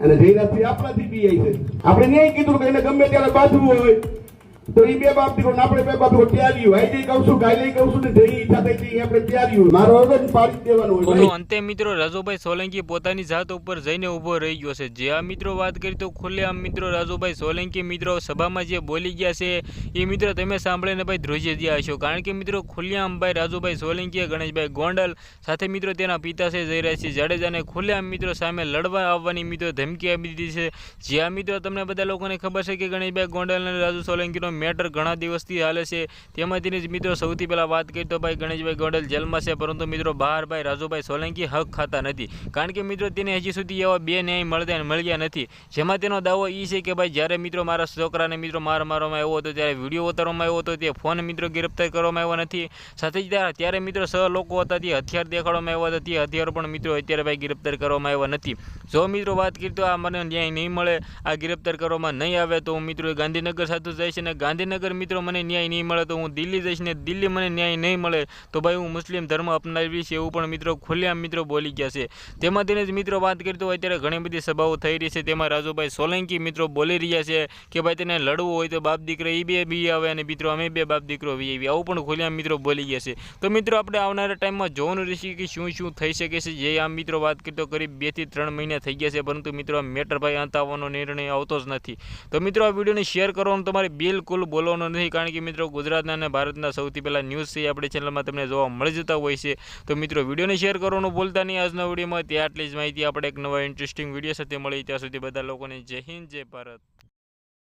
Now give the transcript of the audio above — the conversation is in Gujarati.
અને જયરાજસિંહ આપણાથી પીઆઈ છે. આપણે ન્યાય કીધું કે એને ગમે ત્યારે બાંધવું હોય. તો એ બે બાપ દીકરો આપણે બે બાપ દીકરો ત્યારી હોય જઈ કહું છું ગાય કહું છું ને જઈ ઈચ્છા થઈ હતી આપણે ત્યાર્યું મારો હતો પાડી દેવાનો હોય અંતે મિત્રો રાજુભાઈ સોલંકી પોતાની જાત ઉપર જઈને ઊભો રહી ગયો છે. જે આ મિત્રો વાત કરી તો ખુલ્લેઆમ મિત્રો રાજુભાઈ સોલંકી મિત્રો સભામાં જે બોલી ગયા છે એ મિત્રો તમે સાંભળીને ભાઈ ધ્રુજી ગયા હશો કારણ કે મિત્રો ખુલ્લેઆમ ભાઈ રાજુભાઈ સોલંકીએ ગણેશભાઈ ગોંડલ સાથે મિત્રો તેના પિતા છે જયરાજસિંહ જાડેજાને ખુલ્લેઆમ મિત્રો સામે લડવા આવવાની મિત્રો ધમકી આપી દીધી છે. જે આ મિત્રો તમને બધા લોકોને ખબર છે કે ગણેશભાઈ ગોંડલ અને રાજુ સોલંકીનો મેટર ઘણા દિવસથી હાલે છે. તેમાંથી જ મિત્રો સૌથી પહેલાં વાત કરી તો ભાઈ ગણેશભાઈ ગોંડલ જેલમાં છે. પરંતુ મિત્રો બહાર ભાઈ રાજુભાઈ સોલંકી હક ખાતા નથી. કારણ કે મિત્રો તેને હજી સુધી એવા બે ન્યાય મળતા મળ્યા નથી. જેમાં તેનો દાવો એ છે કે ભાઈ જ્યારે મિત્રો મારા છોકરાને મિત્રો માર મારવામાં આવ્યો હતો, ત્યારે વીડિયો ઉતારવામાં આવ્યો હતો, તે ફોન મિત્રો ગિરફ્તાર કરવામાં આવ્યો નથી. સાથે જ ત્યાં- ત્યારે મિત્રો સહ લોકો હતા, તે હથિયાર દેખાડવામાં આવ્યા હતા, તે હથિયારો પણ મિત્રો અત્યારે ભાઈ ગિરફ્તાર કરવામાં આવ્યા નથી. જો મિત્રો વાત કરી તો આ મને ન્યાય નહીં મળે, આ ગિરફ્તાર કરવામાં નહીં આવે, તો હું મિત્રો ગાંધીનગર સાથે જઈશ અને ગાંધીનગર મિત્રો મને ન્યાય નહીં મળે તો હું દિલ્હી જઈશ ને દિલ્હી મને ન્યાય નહીં મળે તો ભાઈ હું મુસ્લિમ ધર્મ અપનાવીશ એવું પણ મિત્રો ખુલ્લેઆમ મિત્રો બોલી ગયા છે. તેમાં તેને જ મિત્રો વાત કરી તો અત્યારે ઘણી બધી સભાઓ થઈ રહી છે. તેમાં રાજુભાઈ સોલંકી મિત્રો બોલી રહ્યા છે કે ભાઈ તેને લડવું હોય તો બાપ દીકરો એ બે બી આવે અને મિત્રો અમે બે બાપ દીકરો વી આવી આવું પણ ખુલ્લેઆમ મિત્રો બોલી ગયા છે. તો મિત્રો આપણે આવનારા ટાઈમમાં જોવાનું રહેશે કે શું શું થઈ શકે છે. જે આમ મિત્રો વાત કરી કરીબ બેથી ત્રણ મહિના થઈ ગયા છે, પરંતુ મિત્રો મેટરભાઈ મેટર ભાઈ અંત આવવાનો નિર્ણય આવતો જ નથી. તો મિત્રો આ વિડીયોને શેર કરવાનું તમારે બિલકુલ બોલવાનું નથી કારણ કે મિત્રો ગુજરાતના અને ભારતના સૌથી પહેલાં ન્યૂઝ છે આપણી ચેનલમાં તમને જોવા મળી જતા હોય છે. તો મિત્રો વિડીયોને શેર કરવાનું ભૂલતા નહીં આજના વિડીયોમાં. ત્યાં આટલી જ માહિતી. આપણે એક નવા ઇન્ટરેસ્ટિંગ વીડિયો સાથે મળી ત્યાં સુધી બધા લોકોને જય હિન્દ, જય ભારત.